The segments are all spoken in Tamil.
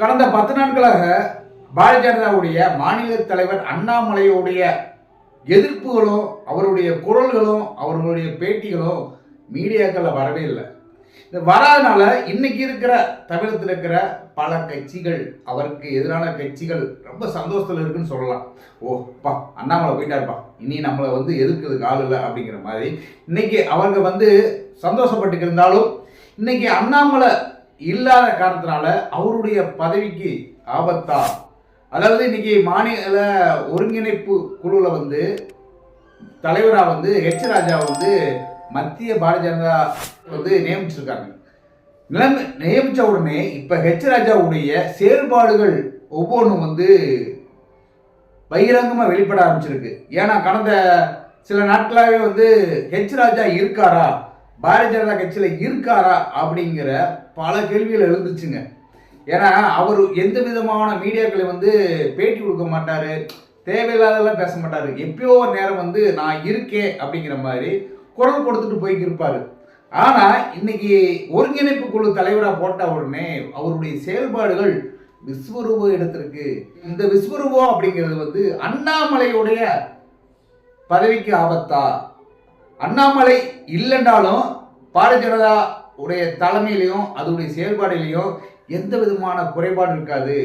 கடந்த பத்து நாட்களாக பாரதிய ஜனதாவுடைய மாநில தலைவர் அண்ணாமலையுடைய எதிர்ப்புகளும் அவருடைய குரல்களும் அவர்களுடைய பேட்டிகளும் மீடியாக்களில் வரவே இல்லை. இந்த வராதனால இன்னைக்கு இருக்கிற தமிழகத்தில் இருக்கிற பல கட்சிகள் அவருக்கு எதிரான கட்சிகள் ரொம்ப சந்தோஷத்தில் இருக்குன்னு சொல்லலாம். ஓ பா அண்ணாமலை போயிட்டாருப்பா. இனி நம்மளை வந்து எதிர்க்கிறதுக்கு ஆள் இல்லை அப்படிங்கிற மாதிரி. இன்னைக்கு அவங்க வந்து சந்தோஷப்பட்டு இருந்தாலும் இன்னைக்கு அண்ணாமலை இல்லாத காரணத்தினால அவருடைய பதவிக்கு ஆபத்தா அதாவது இன்னைக்கு மாநில ஒருங்கிணைப்பு குழுவில் வந்து தலைவராக வந்து ஹெச் ராஜா வந்து மத்திய பாரதிய ஜனதா வந்து நியமிச்சிருக்காங்க. நிலைமை நியமித்த உடனே இப்போ ஹெச் ராஜாவுடைய செயல்பாடுகள் ஒவ்வொன்றும் வந்து பகிரங்கமாக வெளிப்பட ஆரம்பிச்சிருக்கு. ஏன்னா கடந்த சில நாட்களாகவே வந்து ஹெச் ராஜா இருக்காரா? பாரதிய ஜனதா கட்சியில் இருக்காரா அப்படிங்கிற பல கேள்விகள் எழுந்துச்சுங்க ஏன்னா அவர் எந்த விதமான மீடியாக்களை வந்து பேட்டி கொடுக்க மாட்டார் தேவையில்லாதெல்லாம் பேச மாட்டார். எப்பயோ ஒரு நேரம் வந்து நான் இருக்கேன் அப்படிங்கிற மாதிரி குரல் கொடுத்துட்டு போய்க்கு இருப்பார். ஆனால் இன்னைக்கு ஒருங்கிணைப்பு குழு தலைவராக போட்ட உடனே அவருடைய செயல்பாடுகள் விஸ்வரூப இடத்திற்கு இந்த விஸ்வரூபம் அப்படிங்கிறது வந்து அண்ணாமலையுடைய பதவிக்கு ஆபத்தா? அண்ணாமலை இல்லைன்றாலும் பாரதிய ஜனதா உடைய தலைமையிலையும் அதனுடைய செயல்பாடுலையும் எந்த விதமான குறைபாடு இருக்காது.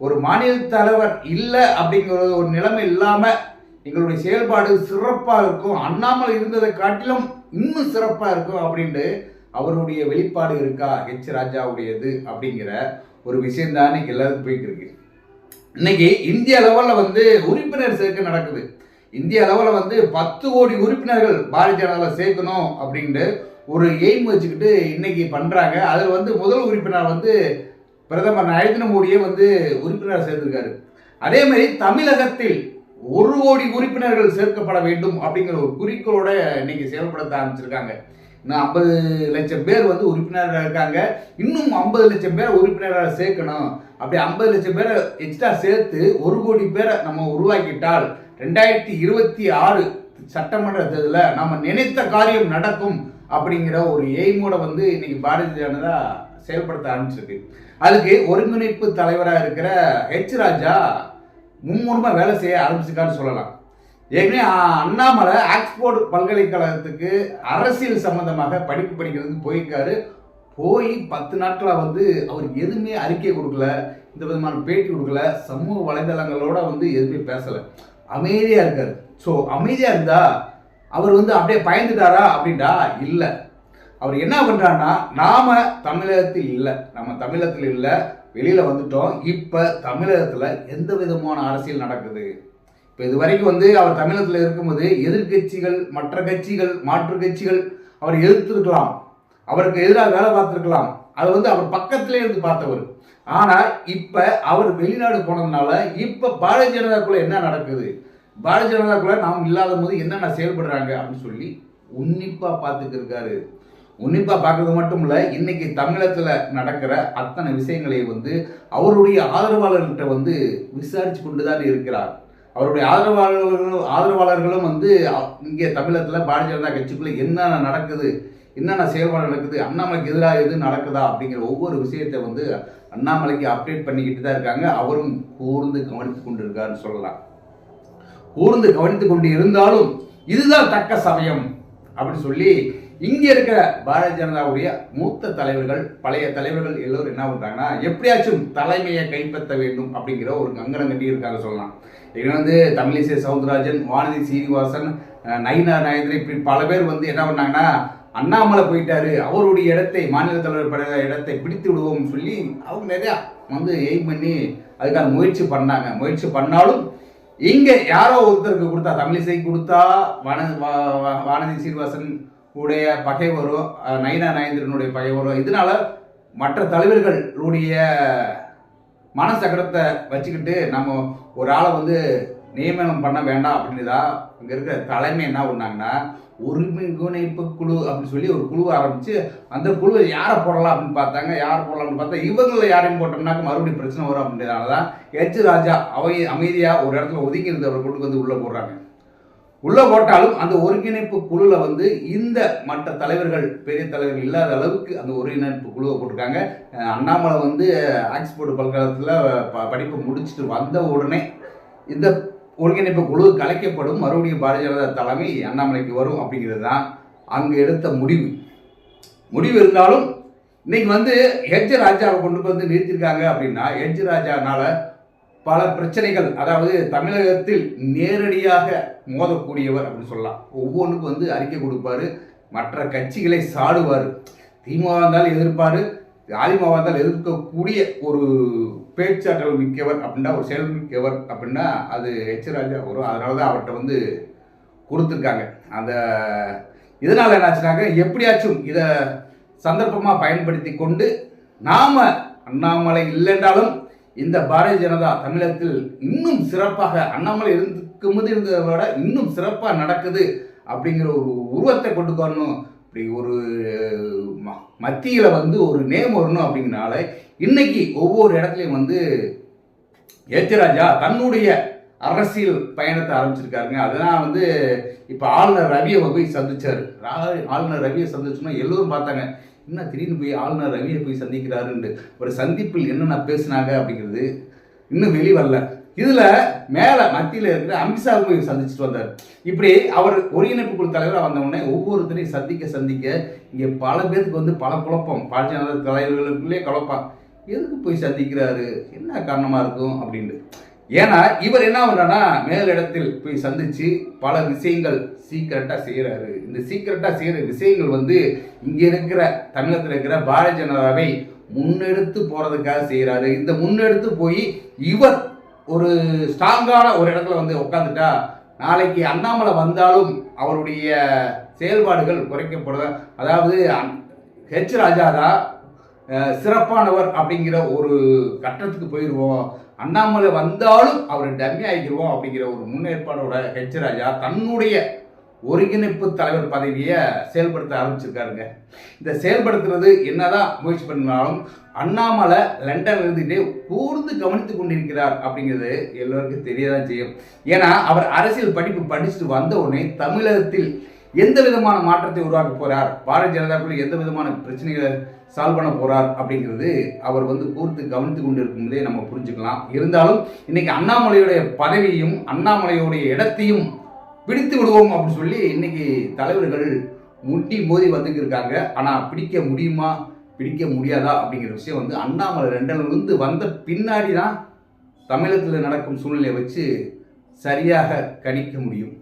ஒரு மாநில தலைவர் இல்லை அப்படிங்கிற ஒரு நிலைமை இல்லாமல் எங்களுடைய செயல்பாடு சிறப்பாக இருக்கும். அண்ணாமலை இருந்ததை காட்டிலும் இன்னும் சிறப்பாக இருக்கும் அப்படின்ட்டு அவருடைய வெளிப்பாடு இருக்கா? ஹெச் ராஜாவுடையது அப்படிங்கிற ஒரு விஷயம் தான் இன்னைக்கு எல்லாருக்கும் போயிட்டு இருக்கு இன்னைக்கு இந்திய லெவலில் வந்து உறுப்பினர் சேர்க்கை நடக்குது. இந்திய அளவில் வந்து பத்து கோடி உறுப்பினர்கள் பாரதிய ஜனதாவில் சேர்க்கணும் அப்படின்ட்டு ஒரு எய்ம் வச்சுக்கிட்டு இன்னைக்கு பண்ணுறாங்க அதில் வந்து முதல் உறுப்பினர் வந்து பிரதமர் நரேந்திர மோடியே வந்து உறுப்பினர் சேர்ந்திருக்காரு. அதே மாதிரி தமிழகத்தில் ஒரு கோடி உறுப்பினர்கள் சேர்க்கப்பட வேண்டும் அப்படிங்கிற ஒரு குறிக்கோளோட இன்னைக்கு செயல்படுத்த ஆரம்பிச்சிருக்காங்க. இன்னும் ஐம்பது லட்சம் பேர் வந்து உறுப்பினராக இருக்காங்க. இன்னும் ஐம்பது லட்சம் பேரை உறுப்பினராக சேர்க்கணும். அப்படி ஐம்பது லட்சம் பேரை எக்ஸ்ட்ரா சேர்த்து ஒரு கோடி பேரை நம்ம உருவாக்கிட்டால் ரெண்டாயிரத்தி இருபத்தி ஆறு சட்டமன்ற தேர்தலில் நம்ம நினைத்த காரியம் நடக்கும் அப்படிங்கிற ஒரு எய்மோட வந்து இன்னைக்கு பாரதிய ஜனதா செயல்படுத்த ஆரம்பிச்சிருக்கு. அதுக்கு ஒருங்கிணைப்பு தலைவராக இருக்கிற ஹெச் ராஜா மும்முரமாக வேலை செய்ய ஆரம்பிச்சிருக்கான்னு சொல்லலாம். ஏற்கனவே அண்ணாமலை ஆக்ஸ்போர்ட் பல்கலைக்கழகத்துக்கு அரசியல் சம்பந்தமாக படிப்பு படிக்கிறதுக்கு போயிருக்காரு. போய் பத்து நாட்களாக வந்து அவருக்கு எதுவுமே அறிக்கை கொடுக்கல. இந்த விதமான பேட்டி கொடுக்கல. சமூக வலைதளங்களோட வந்து எதுவுமே பேசலை. அமைதியாக இருக்கார். ஸோ அமைதியாக இருந்தா அவர் வந்து அப்படியே பயந்துட்டாரா அப்படின்டா இல்லை. அவர் என்ன பண்ணுறாருன்னா நாம் தமிழகத்தில் இல்லை. நம்ம தமிழகத்தில் இல்லை. வெளியில் வந்துட்டோம். இப்போ தமிழகத்தில் எந்த விதமான அரசியல் நடக்குது? இப்போ இது வரைக்கும் வந்து அவர் தமிழகத்தில் இருக்கும்போது எதிர்கட்சிகள் மற்ற கட்சிகள் மாற்று கட்சிகள் அவர் எதிர்த்திருக்கலாம். அவருக்கு எதிராக வேலை பார்த்துருக்கலாம். அது வந்து அவர் பக்கத்திலே இருந்து பார்த்தவர். ஆனால் இப்போ அவர் வெளிநாடு போனதுனால இப்போ பாரதிய ஜனதாக்குள்ள என்ன நடக்குது? பாரதிய ஜனதாக்குள்ள நாம் இல்லாத போது என்னென்ன செயல்படுறாங்க அப்படின்னு சொல்லி உன்னிப்பாக பார்த்துக்கிருக்காரு. உன்னிப்பாக பார்க்கறது மட்டும் இல்லை இன்னைக்கு தமிழகத்தில் நடக்கிற அத்தனை விஷயங்களை வந்து அவருடைய ஆதரவாளர்கிட்ட வந்து விசாரித்து கொண்டு தான் இருக்கிறார். அவருடைய ஆதரவாளர்களும் ஆதரவாளர்களும் வந்து இங்கே தமிழகத்தில் பாரதிய ஜனதா கட்சிக்குள்ளே என்னென்ன நடக்குது? என்னென்ன செயல்பாடு நடக்குது அண்ணாமலைக்கு எதிராக எது நடக்குதா அப்படிங்கிற ஒவ்வொரு விஷயத்தை வந்து அண்ணாமலைக்கு அப்டேட் பண்ணிக்கிட்டு தான் இருக்காங்க. அவரும் கூர்ந்து கவனித்து கொண்டு இருக்காருன்னு சொல்லலாம். கூர்ந்து கவனித்து கொண்டு இருந்தாலும் இதுதான் தக்க சமயம் அப்படின்னு சொல்லி இங்கே இருக்கிற பாரதிய ஜனதாவுடைய மூத்த தலைவர்கள் பழைய தலைவர்கள் எல்லோரும் என்ன பண்ணுறாங்கன்னா எப்படியாச்சும் தலைமையை கைப்பற்ற வேண்டும் அப்படிங்கிற ஒரு கங்கணம் கட்டி இருக்காங்க சொல்லலாம். இங்கே வந்து தமிழிசை சவுந்தரராஜன் வானதி சீனிவாசன் நயினா நாயந்திரன் இப்படி பல பேர் வந்து என்ன பண்ணாங்கன்னா அண்ணாமலை போயிட்டாரு. அவருடைய இடத்தை மாநில தலைவர் பட இடத்தை பிடித்து விடுவோம்னு சொல்லி அவங்க நிறையா வந்து எய்ம் பண்ணி அதுக்கான முயற்சி பண்ணாங்க. முயற்சி பண்ணாலும் இங்கே யாரோ ஒருத்தருக்கு கொடுத்தா தமிழிசை கொடுத்தா வான வா- வானதி சீனிவாசன் உடைய பகை வரும் அஹ், நயினா பகை வரும். இதனால மற்ற தலைவர்களுடைய மனசக்கரத்தை வச்சுக்கிட்டு நம்ம ஒரு ஆளை வந்து நியமனம் பண்ண வேண்டாம் அப்படின்னு அங்கே இங்கே இருக்கிற தலைமை என்ன பண்ணாங்கன்னா ஒருங்கிணைப்பு குழு அப்படின்னு சொல்லி ஒரு குழு ஆரம்பித்து அந்த குழுவை யாரை போடலாம் அப்படின்னு பார்த்தாங்க. யார் போடலாம்னு பார்த்தா இவங்களில் யாரையும் போட்டோம்னாக்க மறுபடியும் பிரச்சனை வரும் அப்படின்றதுனால தான் எச் ராஜா அவை அமைதியாக ஒரு இடத்துல ஒதுங்கி இருந்தவரை கொண்டு வந்து உள்ளே போடுறாங்க. உள்ளே போட்டாலும் அந்த ஒருங்கிணைப்பு குழுவில் வந்து இந்த மற்ற தலைவர்கள் பெரிய தலைவர்கள் இல்லாத அளவுக்கு அந்த ஒருங்கிணைப்பு குழுவை போட்டிருக்காங்க. அண்ணாமலை வந்து ஆக்ஸ்போர்டு பல்கலைக்கழகத்தில் ப படிப்பு முடிச்சுட்டு வந்த உடனே இந்த ஒருங்கிணைப்பு குழு கலைக்கப்படும். மறுபடியும் பாரதிய ஜனதா தலைமை அண்ணாமலைக்கு வரும் அப்படிங்கிறது தான் அங்கே எடுத்த முடிவு. முடிவு இருந்தாலும் இன்னைக்கு வந்து ஹெச் ராஜாவை கொண்டு வந்து நிறுத்திருக்காங்க அப்படின்னா ஹெச் ராஜானால பல பிரச்சனைகள் அதாவது தமிழகத்தில் நேரடியாக மோதக்கூடியவர் அப்படின்னு சொல்லலாம். ஒவ்வொன்றுக்கும் வந்து அறிக்கை கொடுப்பாரு. மற்ற கட்சிகளை சாடுவார். திமுக இருந்தாலும் எதிர்ப்பார். அதிமுக இருந்தால் எதிர்க்கக்கூடிய ஒரு பேச்சாற்றல் மிக்கவர் அப்படின்னா ஒரு செயல் மிக்கவர் அப்படின்னா அது ஹெச் ராஜா வரும் அதனால தான் அவர்கிட்ட வந்து கொடுத்துருக்காங்க. அந்த இதனால் என்னாச்சுனாக்க எப்படியாச்சும் இதை சந்தர்ப்பமாக பயன்படுத்தி கொண்டு நாம் அண்ணாமலை இல்லைன்றாலும் இந்த பாரதிய ஜனதா தமிழகத்தில் இன்னும் சிறப்பாக அண்ணாமலை இருந்துக்கு போது இருந்ததை விட இன்னும் சிறப்பாக நடக்குது அப்படிங்கிற ஒரு உருவத்தை கொண்டு வரணும். இப்படி ஒரு மத்தியில் வந்து ஒரு நேம் வரணும் அப்படிங்கனால இன்னைக்கு ஒவ்வொரு இடத்துலையும் வந்து ஏச்சராஜா தன்னுடைய அரசியல் பயணத்தை ஆரம்பிச்சிருக்காருங்க. அதெல்லாம் வந்து இப்போ ஆளுநர் ரவியை போய் சந்திச்சார். ஆளுநர் ரவியை சந்திச்சோன்னா எல்லோரும் பார்த்தாங்க என்ன திடீர்னு போய் ஆளுநர் ரவியை போய் சந்திக்கிறாருன்ட்டு ஒரு சந்திப்பில் என்னென்ன பேசினாங்க? அப்படிங்கிறது இன்னும் வெளி வரல இதில் மேலே மத்தியில் இருக்கிற அமித்ஷாவும் சந்திச்சுட்டு வந்தார். இப்படி அவர் ஒருங்கிணைப்பு குழு தலைவராக வந்த உடனே ஒவ்வொருத்தரையும் சந்திக்க சந்திக்க இங்கே பல பேருக்கு வந்து பல குழப்பம். பாரதிய தலைவர்களுக்குள்ளே குழப்பம் எதுக்கு போய் சந்திக்கிறாரு? என்ன காரணமாக இருக்கும் அப்படின்ட்டு. ஏன்னா இவர் என்ன பண்ணுறாருன்னா மேலிடத்தில் போய் சந்திச்சு பல விஷயங்கள் சீக்கிரட்டாக செய்கிறாரு இந்த சீக்கிரட்டாக செய்கிற விஷயங்கள் வந்து இங்கே இருக்கிற தமிழகத்தில் இருக்கிற பாரதிய ஜனதாவை முன்னெடுத்து போகிறதுக்காக செய்கிறாரு இந்த முன்னெடுத்து போய் இவர் ஒரு ஸ்ட்ராங்கான ஒரு இடத்துல வந்து உட்காந்துட்டா நாளைக்கு அண்ணாமலை வந்தாலும் அவருடைய செயல்பாடுகள் குறைக்கப்படும். அதாவது ஹெச் ராஜா தான் சிறப்பானவர் அப்படிங்கிற ஒரு கட்டத்துக்கு போயிடுவோம் அண்ணாமலை வந்தாலும் அவர் டம்மி ஆகிடுவோம் அப்படிங்கிற ஒரு முன்னேற்பாடோட ஹெச் ராஜா தன்னுடைய ஒருங்கிணைப்பு தலைவர் பதவியை செயல்படுத்த ஆரம்பிச்சிருக்காருங்க. இந்த செயல்படுத்துறது என்னதான் முயற்சி பண்ணாலும் அண்ணாமலை லண்டன் இருந்துகிட்டே கூர்ந்து கவனித்து கொண்டிருக்கிறார் அப்படிங்கிறது எல்லோருக்கும் தெரியதான் செய்யும். ஏன்னா அவர் அரசியல் படிப்பு படிச்சுட்டு வந்த உடனே தமிழகத்தில் எந்த விதமான மாற்றத்தை உருவாக்க போறார்? பாரதிய ஜனதாக்குள்ள எந்த விதமான பிரச்சனைகளை சால்வ் பண்ண போறார் அப்படிங்கிறது அவர் வந்து கூர்த்து கவனித்து கொண்டிருக்கும் நம்ம புரிஞ்சுக்கலாம். இருந்தாலும் இன்னைக்கு அண்ணாமலையுடைய பதவியும் அண்ணாமலையுடைய இடத்தையும் பிடித்து விடுவோம் அப்படின்னு சொல்லி இன்னைக்கு தலைவர்கள் முட்டி மோதி வந்துக்கிருக்காங்க இருக்காங்க. ஆனால் பிடிக்க முடியுமா பிடிக்க முடியாதா அப்படிங்கிற விஷயம் வந்து அண்ணாமலை ரெண்டிலிருந்து வந்த பின்னாடி தான் தமிழகத்தில் நடக்கும் சூழ்நிலையை வச்சு சரியாக கணிக்க முடியும்.